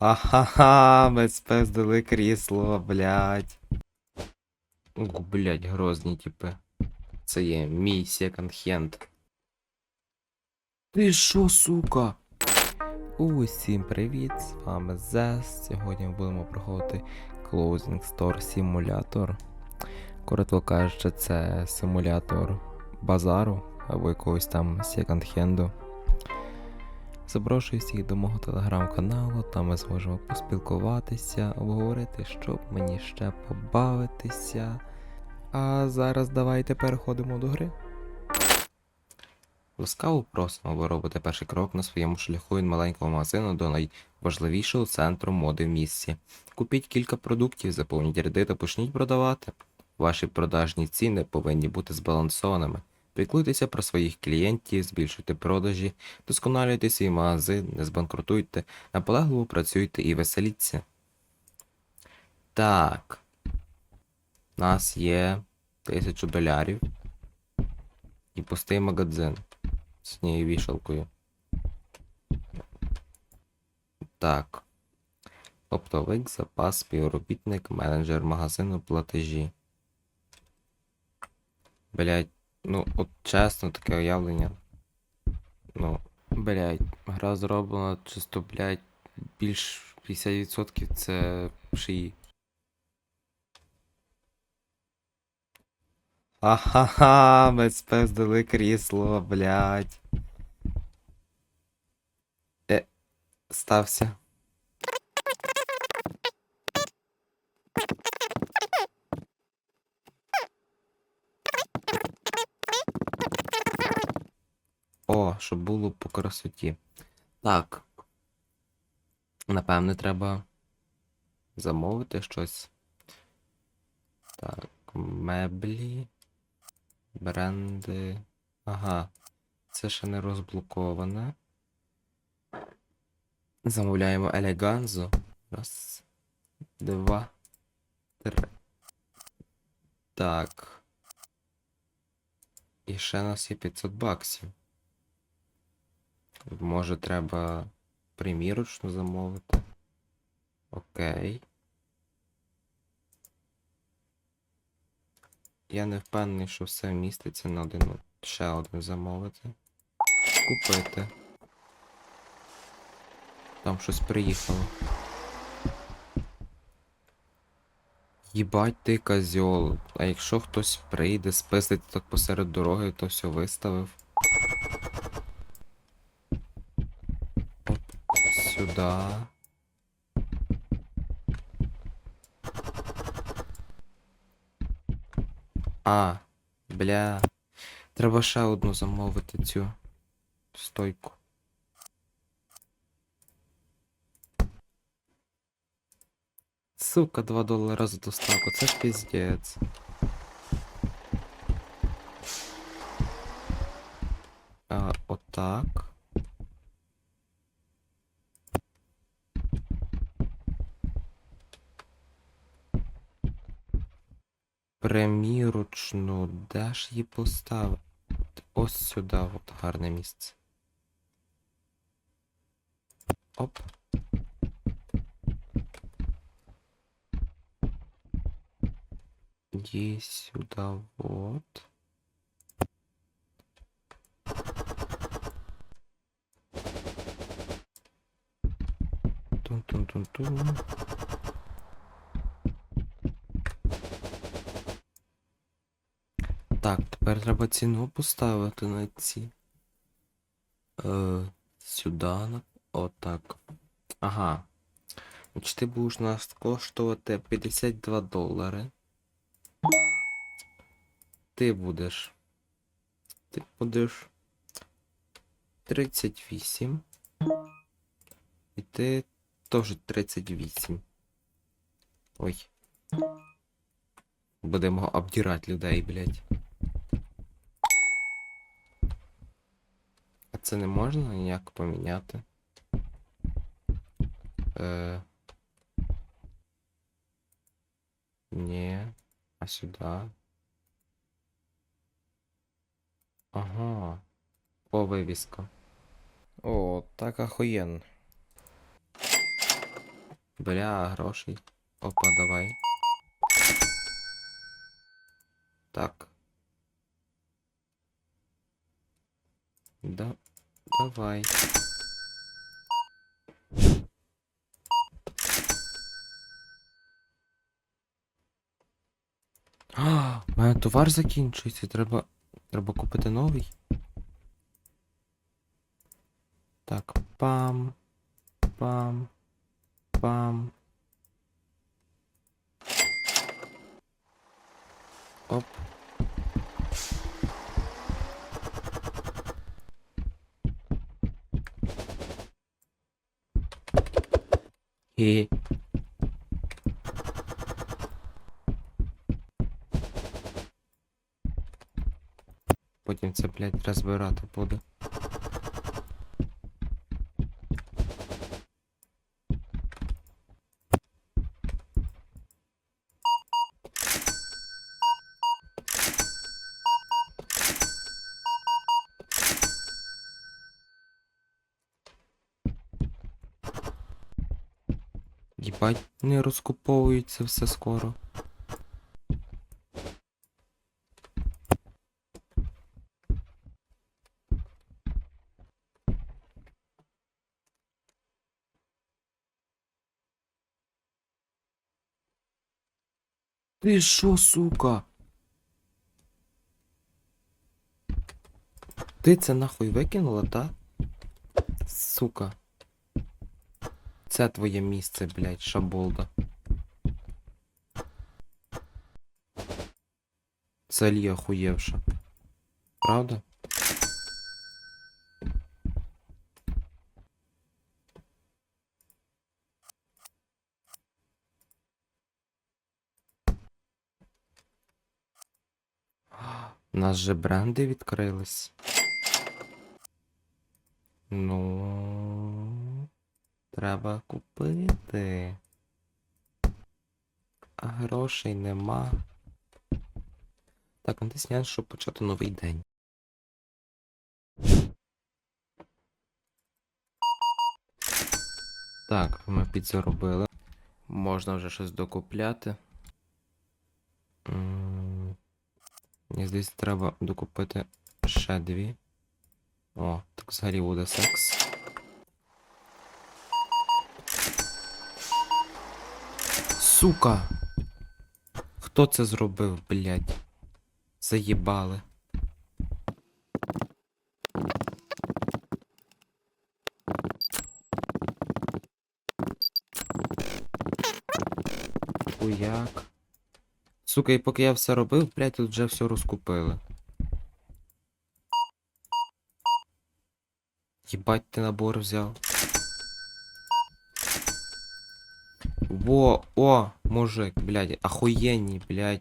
Ахаха, ми спиздили крісло, блядь. Ух, блядь, грозні типи. Це є мій секонд-хенд. Ти шо, сука? Усім привіт, з вами Зес. Сьогодні ми будемо проходити Closing Store Simulator. Коротко кажучи, це симулятор базару або якогось там секонд-хенду. Запрошую всіх до мого телеграм-каналу, там ми зможемо поспілкуватися, обговорити, що б мені ще побавитися. А зараз давайте переходимо до гри. Ласкаво просимо, ви робите перший крок на своєму шляху від маленького магазину до найважливішого центру моди в місті. Купіть кілька продуктів, заповніть ряди та почніть продавати. Ваші продажні ціни повинні бути збалансованими. Піклуйтеся про своїх клієнтів, збільшуйте продажі, досконалюйте свій магазин, не збанкрутуйте, наполегливо працюйте і веселіться. Так. У нас є тисячу долярів і пустий магазин з однією вішалкою. Так. Оптовик, запас, співробітник, менеджер магазину, платежі. Блять, ну от чесно, таке уявлення. Ну, блять, гра зроблена чисто, блять, більш 50% це шиї. Ахаха, ми спиздили крісло, блять. Е, стався. Щоб було по красоті. Так. Напевне, треба замовити щось. Так, меблі. Бренди. Ага. Це ще не розблоковане. Замовляємо елеганзу. Раз. Два. Три. Так. І ще у нас є 500 баксів. Може треба примірочну замовити. Окей. Я не впевнений, що все вміститься на один. Ще один замовити. Купити. Там щось приїхало. Їбать ти козьол. А якщо хтось прийде, списить так посеред дороги, то все виставив. Сюди. А, бля. Треба ще одну замовити цю стойку. Сука, 2 долара за доставку, це ж піздець. А, отак. Примірочну, де ж її поставити? Ось сюди, от гарне місце. Оп. Її сюди, вот. Тун-тун-тун-тун. Так, тепер треба ціну поставити на ці. Е, сюди. Отак. Ага. Значить, ти будеш нас коштувати 52 долари. Ти будеш. Ти будеш 38. І ти теж 38. Ой. Будемо обдирати людей, блядь. Це не можна ніяк поміняти? Е... Ні. А сюди? Ага. О, вивіска. О, так охуєнно. Бля, грошей. Опа, давай. Так. Да, давай. А, у мене товар закінчується, треба. Треба купити новий. Так, пам. Пам. Пам. Оп. Хе. Потім це, блядь, розбирати буду. Їбать, не розкуповується все скоро. Ти шо, сука? Ти це нахуй викинула, та? Сука. Це твоє місце, блядь, шаболда. Це Лія охуєвша. Правда? У нас же бренди відкрились. Ну. Треба купити. А грошей нема. Так, натисняємо, щоб почати новий день. Так, ми підзаробили. Можна вже щось докупляти. Мені здається, треба докупити ще дві. О, так взагалі буде секс. Сука! Хто це зробив, блядь? Заїбали. Хуяк. Сука, і поки я все робив, блядь, тут вже все розкупили. Єбать ти набор взяв. Во, о, мужик, блядь, ахуєнні, блядь.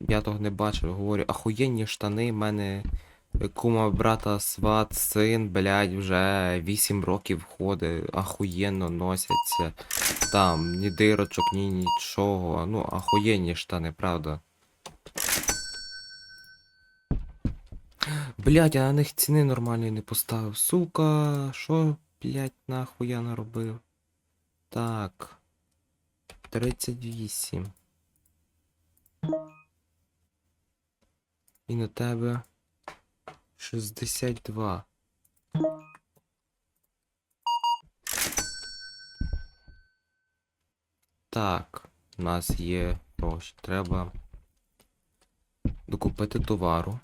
Я того не бачив, говорю, ахуєнні штани, в мене кума брата сват, син, блядь, вже 8 років ходить, ахуєнно носяться. Там, ні дирочок, ні нічого. Ну, ахуєнні штани, правда. Блядь, я на них ціни нормальної не поставив. Сука, що, блядь, нахуй я наробив? Так. 38. І на тебе 62. Так, у нас є гроші. Треба докупити товару.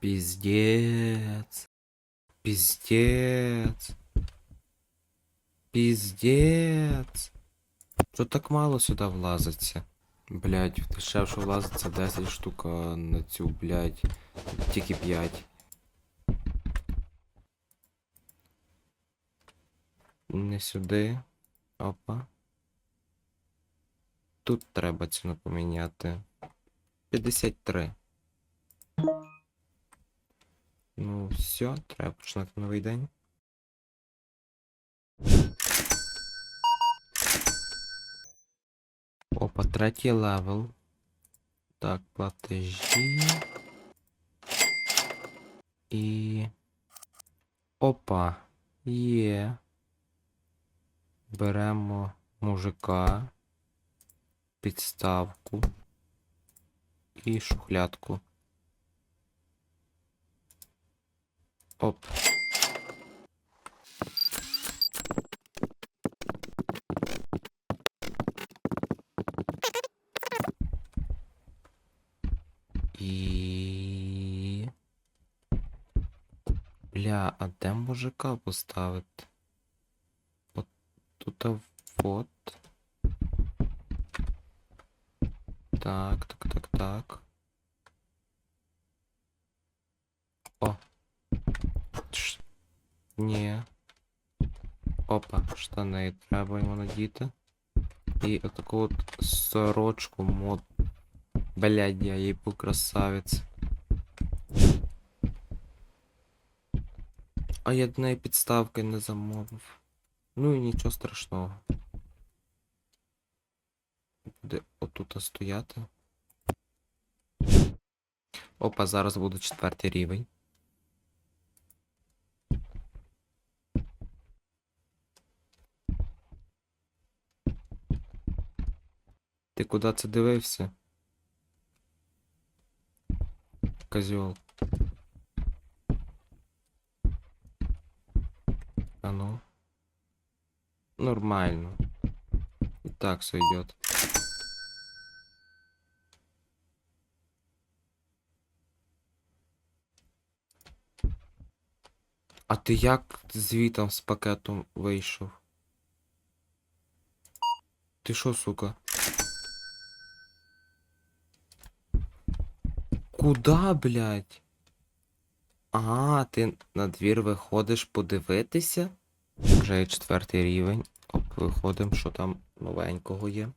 Пиздец. Пиздец. Пиздец. Що так мало сюди влазиться? Блять, дешевше влазиться 10 штук, на цю, блять, тільки 5. Не сюди. Опа. Тут треба ціну поміняти. 53. Ну, все, треба починати новий день. Опа, третій левел. Так, платежі. І... Опа. Є. Беремо мужика, підставку і шухлядку. Оп. І. Бля, а де мужика поставити? От тут вот. Так, так, так, так. О. Ш... Ні. Опа, штани треба йому надіти. І отаку от сорочку мод. Блядь, я їй красавець. А я до неї підставки не замовив. Ну і нічого страшного. Буде отут стояти. Опа, зараз буде четвертий рівень. Ти куди це дивився? Козьол. А ну. Нормально. И так все идет. А ти як звітом з пакетом вийшов? Ти що, сука? Куда, блядь? А, ти на двір виходиш подивитися? Вже є четвертий рівень. Оп, виходимо, що там новенького є.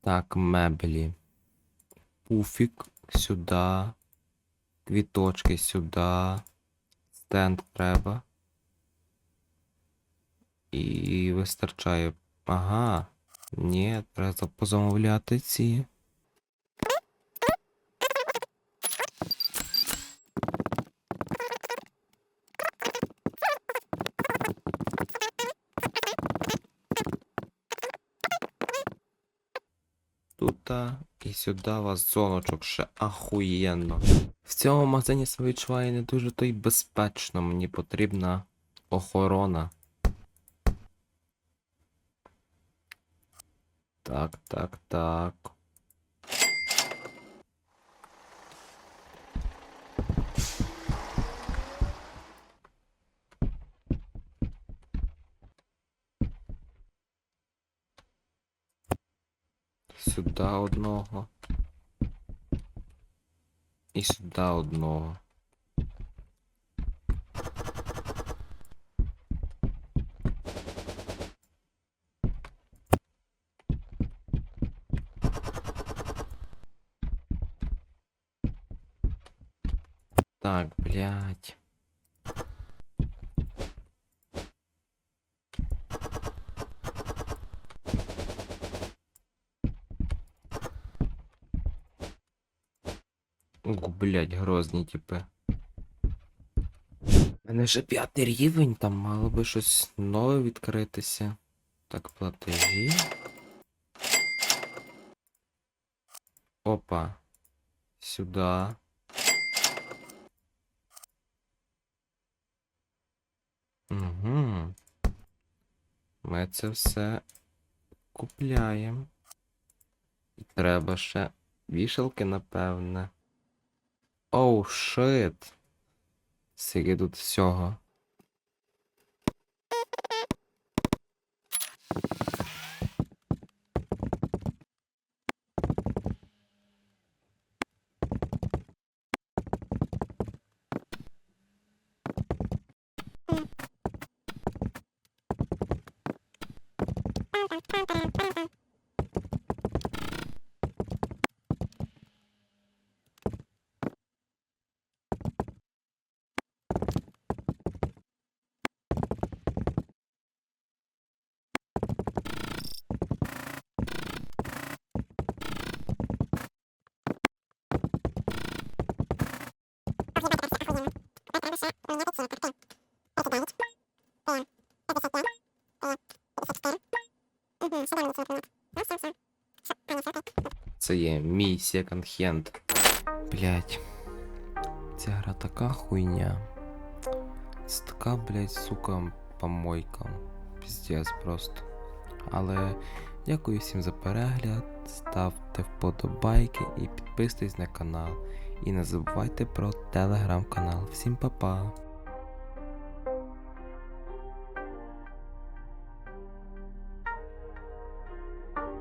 Так, меблі. Пуфік сюди. Квіточки сюди. Стенд треба. І вистачає. Ага. Ні, треба позамовляти ці. Тут і сюди у вас зоночок ще ахуєнно. В цьому магазині себе відчуваю не дуже то й безпечно. Мені потрібна охорона. Так, так, так. Сюди одного. І сюди одного. Так, блядь. Ух, блядь, грозні типи. У мене вже п'ятий рівень, там мало би щось нове відкритися. Так, платежі. Опа. Сюда. Угу. Ми це все купляємо. І треба ще вішалки, напевне. Оу, шит. Скільки тут всього. Це є мій секонд-хенд. Блять. Ця гра така хуйня. Це така, блять, сука, помойка. Піздец просто. Але дякую всім за перегляд. Ставте вподобайки і підписуйтесь на канал. І не забувайте про телеграм-канал. Всім па-па!